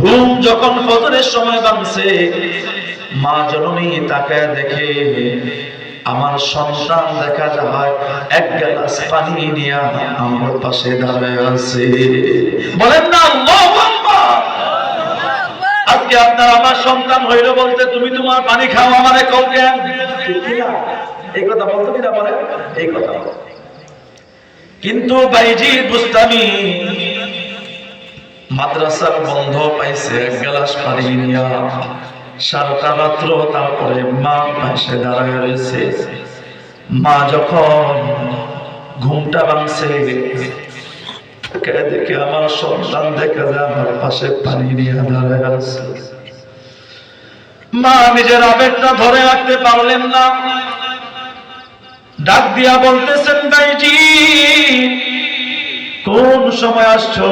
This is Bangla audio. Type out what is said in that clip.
ঘুম যখন ফজরের সময় মা জননী তাকে দেখে আমার সন্তান দেখা যায়, এক গ্লাস পানি আমার পাশে দাঁড়ায় আছে। বলেন না আজকে আপনার আমার সন্তান হইল বলতে, তুমি তোমার পানি খাও আমারে কও কেন? এই কথা বলতো কিনা বলে এই কথা। কিন্তু বাইজি বুস্তামি মাদ্রাসার বন্ধ পাইছে এক গ্লাস পানি নিয়া সারাটা রাত্র তারপরে মা পাশে দাঁড়ায় রয়েছে। মা যখন ঘুমটা কে দেখে আমার সন্তান দেখে যে আমার পাশে পানি নিয়ে দাঁড়ায় আছে। মা নিজের আবেগটা ধরে রাখতে পারলেন না। ডাক দিয়া বলতেছেন ভাইজি কোন সময় আসছো?